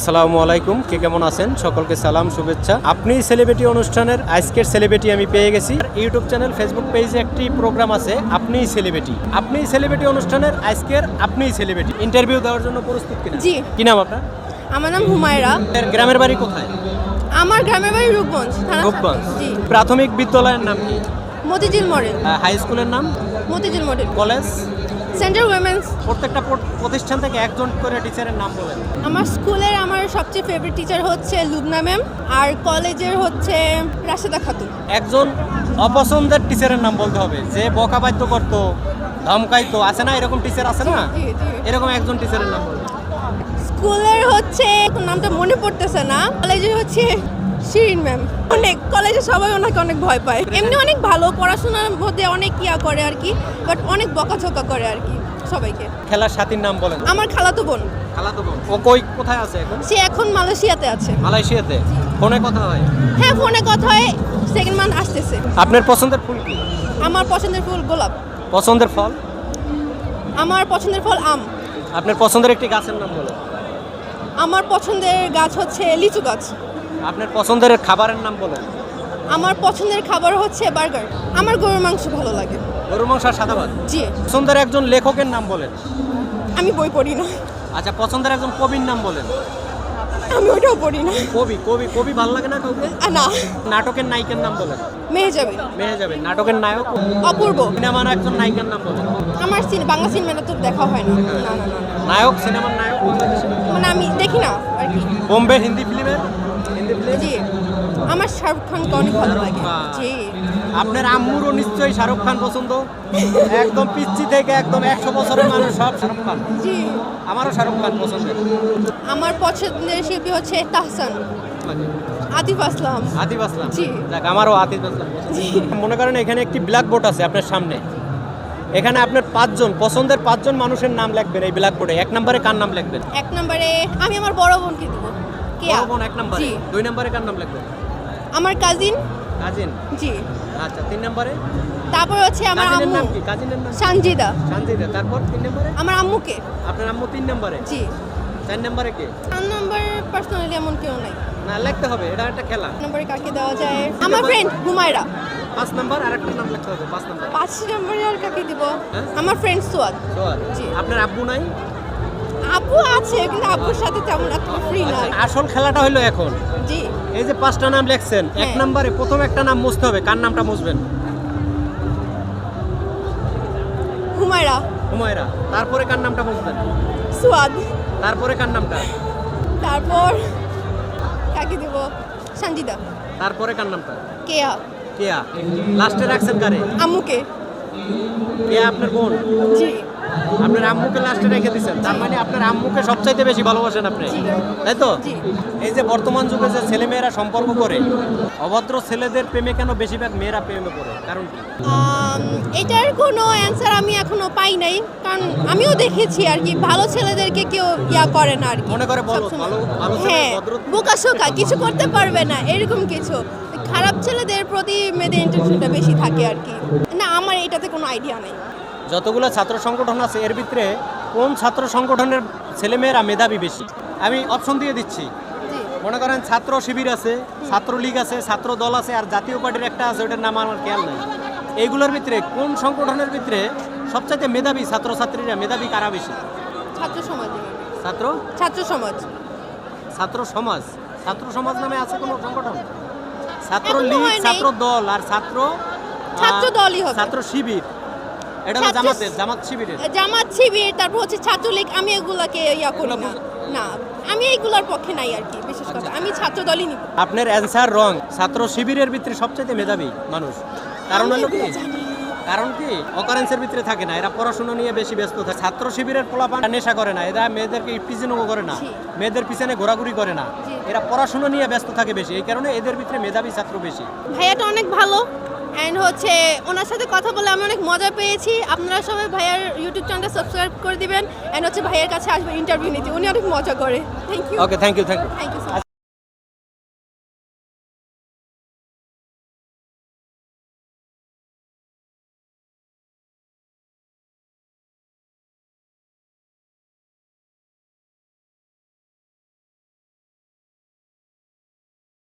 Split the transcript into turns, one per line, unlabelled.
আসসালামু আলাইকুম। কে কেমন আছেন? সকলকে সালাম শুভেচ্ছা। আপনি সেলিব্রিটি অনুষ্ঠানের আজকের সেলিব্রিটি আমি পেয়ে গেছি। ইউটিউব চ্যানেল ফেসবুক পেজে একটি প্রোগ্রাম আছে আপনি সেলিব্রিটি। আপনি সেলিব্রিটি অনুষ্ঠানের আজকের আপনি সেলিব্রিটি। ইন্টারভিউ দেওয়ার জন্য প্রস্তুত কিনা?
জি।
কি নাম আপনার?
আমার নাম হুমায়রা।
গ্রামের বাড়ি কোথায়?
আমার গ্রামের বাড়ি রূপগঞ্জ
রূপগঞ্জ।
জি।
প্রাথমিক বিদ্যালয়ের নাম কি?
মতিঝিল মডেল।
হাই স্কুলের নাম?
Motijheel model.
College?
Central women's
প্রত্যেকটা প্রতিষ্ঠান থেকে একজন করে টিচারের নাম বলেন।
আমার স্কুলের আমার সবচেয়ে ফেভারিট টিচার হচ্ছে লুবনা ম্যাম আর কলেজের হচ্ছে রাশেদা খাতুন।
একজন অপছন্দের টিচারের নাম বলতে হবে যে বকাবাদ্য করতো ধমকাইতো আছে না? এরকম টিচার আছে না। এরকম একজন টিচারের নাম
স্কুলের হচ্ছে নামটা মনে পড়তেছে না কলেজের হচ্ছে শিরিন ম্যাম অনেক কলেজে সবাই ওনাকে অনেক ভয় পায়। এমনি অনেক ভালো পড়াশোনার মধ্যে অনেক ইয়া করে আর কি বাট অনেক বকাঝকা করে আর কি। সবাইকে।
খেলার সাথীর নাম বলেন।
আমার খালাতো বোন।
খেলা তো বোন। ও কই কোথায় আছে এখন?
সে এখন মালয়েশিয়াতে আছে।
মালয়েশিয়াতে? ফোনে কথা হয়?
হ্যাঁ ফোনে কথা হয়। সেকেন্ড মান্থ আসতেছে।
আপনার পছন্দের ফুল কি?
আমার পছন্দের ফুল গোলাপ।
পছন্দের ফল?
আমার পছন্দের ফল আম।
আপনার পছন্দের একটি গাছের নাম বলেন।
আমার পছন্দের গাছ হচ্ছে লিচু গাছ।
আপনার পছন্দের খাবারের নাম বলেন।
আমার পছন্দের খাবার হচ্ছে বার্গার। আমার গরুর মাংস ভালো লাগে।
গরু মাংস আর
জি।
পছন্দের একজন লেখকের নাম বলেন।
আমি বই পড়ি না।
আচ্ছা পছন্দের একজন কবির নাম বলেন।
আমি ওটাও পড়ি না।
কবি কবি কবি ভালো লাগে না কাউকে?
না।
নাটকের নায়িকার নাম বলেন।
মেয়ে যাবে।
মেহে যাবে নাটকের নায়ক?
অপূর্ব।
সিনেমার একজন নায়িকার নাম বলেন।
আমার সিনে বাংলা সিনেমাটা তো দেখা হয় না।
নায়ক সিনেমার নায়ক
মানে আমি দেখি না আর কি।
বোম্বে হিন্দি ফিল্মের হিন্দি ফিল্ম?
জি। আমার শাহরুখ খানকে অনেক ভালো লাগে। জি।
আপনার আম্মুরও নিশ্চয়ই শাহরুখ খান পছন্দ। একদম পিচ্ছি থেকে একদম একশো বছরের মানুষ সব শাহরুখ খান।
জি।
আমারও শাহরুখ খান পছন্দ
আমার পছন্দের শিল্পী হচ্ছে তাহসান। আতিফ আসলাম।
আতিফ আসলাম।
জি।
দেখ আমারও আতিফ আসলাম। মনে করেন এখানে একটি ব্ল্যাক বোর্ড আছে আপনার সামনে। এখানে আপনার পাঁচজন পছন্দের পাঁচজন মানুষের নাম লিখবেন এই ব্ল্যাক বোর্ডে এক নম্বরে কার নাম লিখবেন?
এক নম্বরে আমি আমার বড় বোনকে দিব। কেয়া?
বড় বোন এক নম্বরে? দুই নম্বরে কার নাম লিখবেন?
আমার কাজিন
কাজিন
জি।
আচ্ছা তিন নম্বরে?
তারপর হচ্ছে আমার আম্মু।
নাম কি? কাজিনের নাম
সানজিদা।
শান্তিদা তারপর তিন নম্বরে?
আমার আম্মুকে।
আপনার আম্মু তিন নম্বরে?
জি।
চার নম্বরে কে?
চার নম্বর পার্সোনালি এমন কেউ নাই।
না লিখতে হবে এটা একটা খেলা।
নম্বরে কাকে দেওয়া যায়? আমার ফ্রেন্ড হুমায়রা।
পাঁচ নাম্বার আর একটা নাম লিখতে হবে পাঁচ নাম্বার।
পাঁচ নম্বরে আর কাকে দিব?
হ্যাঁ?
আমার ফ্রেন্ড সোয়াদ
সোয়ার
জি।
আপনার আব্বু নাই?
আপু আছে কিন্তু আপুর সাথে তেমন এত ফ্রি না
আচ্ছা, আসল খেলাটা হলো এখন।
জি।
এই যে পাঁচটা নাম লিখছেন এক
হ্যাঁ।
নম্বরে প্রথম একটা নাম মুছতে হবে কার নামটা মুছবেন?
হুমায়রা।
হুমায়রা। তারপরে কার নামটা মুছবেন?
সোয়াদ।
তারপরে কার নামটা?
তারপর কাকে দিব? সঞ্জিদা
তারপরে কার নামটা?
কেয়া।
কেয়া। লাস্টে রাখছেন কারে?
আম্মুকে।
কেয়া আপনার বোন?
জি।
আপনার আম্মুকে লাস্টে রেখে দিচ্ছেন তার মানে আপনার আম্মুকে সবচাইতে বেশি ভালোবাসেন আপনি। তাই তো? এই যে বর্তমান যুগে যে ছেলেমেয়েরা সম্পর্ক করে অভদ্র ছেলেদের প্রেমে কেন বেশিরভাগ মেয়েরা প্রেমে পড়ে? কারণ কি?
এটার কোনো অ্যান্সার আমি এখনও পাই নাই কারণ আমিও দেখেছি আর কি ভালো ছেলেদেরকে কেউ ইয়া করে না আর কি
মনে করে বলো, ভালো- ভালো ছেলে,
হ্যাঁ
ভদ্র-
বোকা শোকা কিছু করতে পারবে না এরকম কিছু। খারাপ ছেলেদের প্রতি মেয়েদের ইন্টারেস্টটা বেশি থাকে আর কি। না আমার এটাতে কোনো আইডিয়া নেই।
যতগুলো ছাত্র সংগঠন আছে এর ভিতরে কোন ছাত্র সংগঠনের ছেলেমেয়েরা মেধাবী বেশি? আমি অপশন দিয়ে দিচ্ছি। মনে করেন ছাত্র শিবির আছে ছাত্র লীগ আছে ছাত্র দল আছে আর জাতীয় পার্টির একটা আছে ওটার নাম আমার খেয়াল নেই। এইগুলোর ভিতরে কোন সংগঠনের ভিতরে সবচাইতে মেধাবী ছাত্রছাত্রীরা মেধাবী কারা বেশি?
ছাত্র সমাজ।
ছাত্র?
ছাত্র সমাজ।
ছাত্র সমাজ। ছাত্র সমাজ নামে আছে কোনো সংগঠন? ছাত্র লীগ ছাত্র দল আর ছাত্র
ছাত্র দলই হবে।
ছাত্র শিবির। এটা হলো জামাতের জামাত শিবিরের।
জামাত শিবির তারপর হচ্ছে ছাত্রলীগ আমি এগুলাকে ইয়া করি না। না আমি এইগুলোর পক্ষে নাই আর কি বিশেষ কথা। আমি ছাত্র দলই নিব।
আপনার অ্যান্সার রং ছাত্র শিবিরের ভিতরে সবচেয়ে মেধাবী মানুষ। কারণ হলো কি। কারণ কি? অকারেন্সের ভিতরে থাকে না। এরা পড়াশোনা নিয়ে বেশি ব্যস্ত থাকে। ছাত্র শিবিরের পোলাপান নেশা করে না। এরা মেয়েদেরকে ইফটিজিনও করে না। মেয়েদের পিছনে ঘোরাঘুরি করে না। এরা পড়াশোনা নিয়ে ব্যস্ত থাকে বেশি। এই কারণে এদের ভিতরে মেধাবী ছাত্র বেশি।
ভাইয়াটা অনেক ভালো। অ্যান্ড হচ্ছে ওনার সাথে কথা বলে আমি অনেক মজা পেয়েছি। আপনারা সবাই ভাইয়ার ইউটিউব চ্যানেলটা সাবস্ক্রাইব করে দিবেন। অ্যান্ড হচ্ছে ভাইয়ের কাছে আসবেন ইন্টারভিউ নিতে। উনি অনেক মজা করে। Thank you
okay thank you thank you
thank you